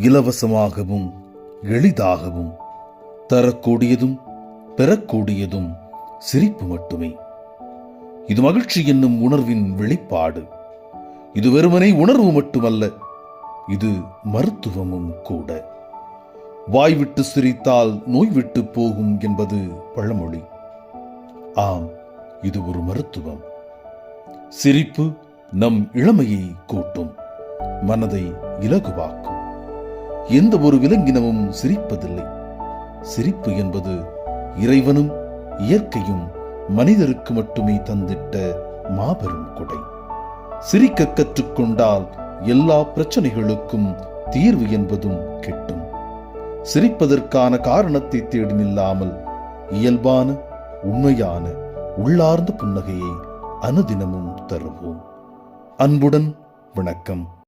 இலவசமாகவும் எளிதாகவும் தரக்கூடியதும் பெறக்கூடியதும் சிரிப்பு மட்டுமே. இது மகிழ்ச்சி என்னும் உணர்வின் வெளிப்பாடு. இது வெறுமனை உணர்வு மட்டுமல்ல இது மருத்துவமும் கூட. வாய்விட்டு சிரித்தால் நோய் விட்டு போகும் என்பது பழமொழி. ஆம் இது ஒரு மருத்துவம். சிரிப்பு நம் இளமையை கூட்டும். மனதை இலகுவாக்கும். எந்த ஒரு விலங்கினமும் சிரிப்பதில்லை. சிரிப்பு என்பது இறைவனும் இயற்கையும் மனிதருக்கு மட்டுமே தந்திட்ட மாபெரும் கொடை. சிரிக்க கற்றுக்கொண்டால் எல்லா பிரச்சனைகளுக்கும் தீர்வு என்பதும் கிட்டும். சிரிப்பதற்கான காரணத்தை தேடி நில்லாமல் இயல்பான உண்மையான உள்ளார்ந்த புன்னகையை அனுதினமும் தருவோம். அன்புடன் வணக்கம்.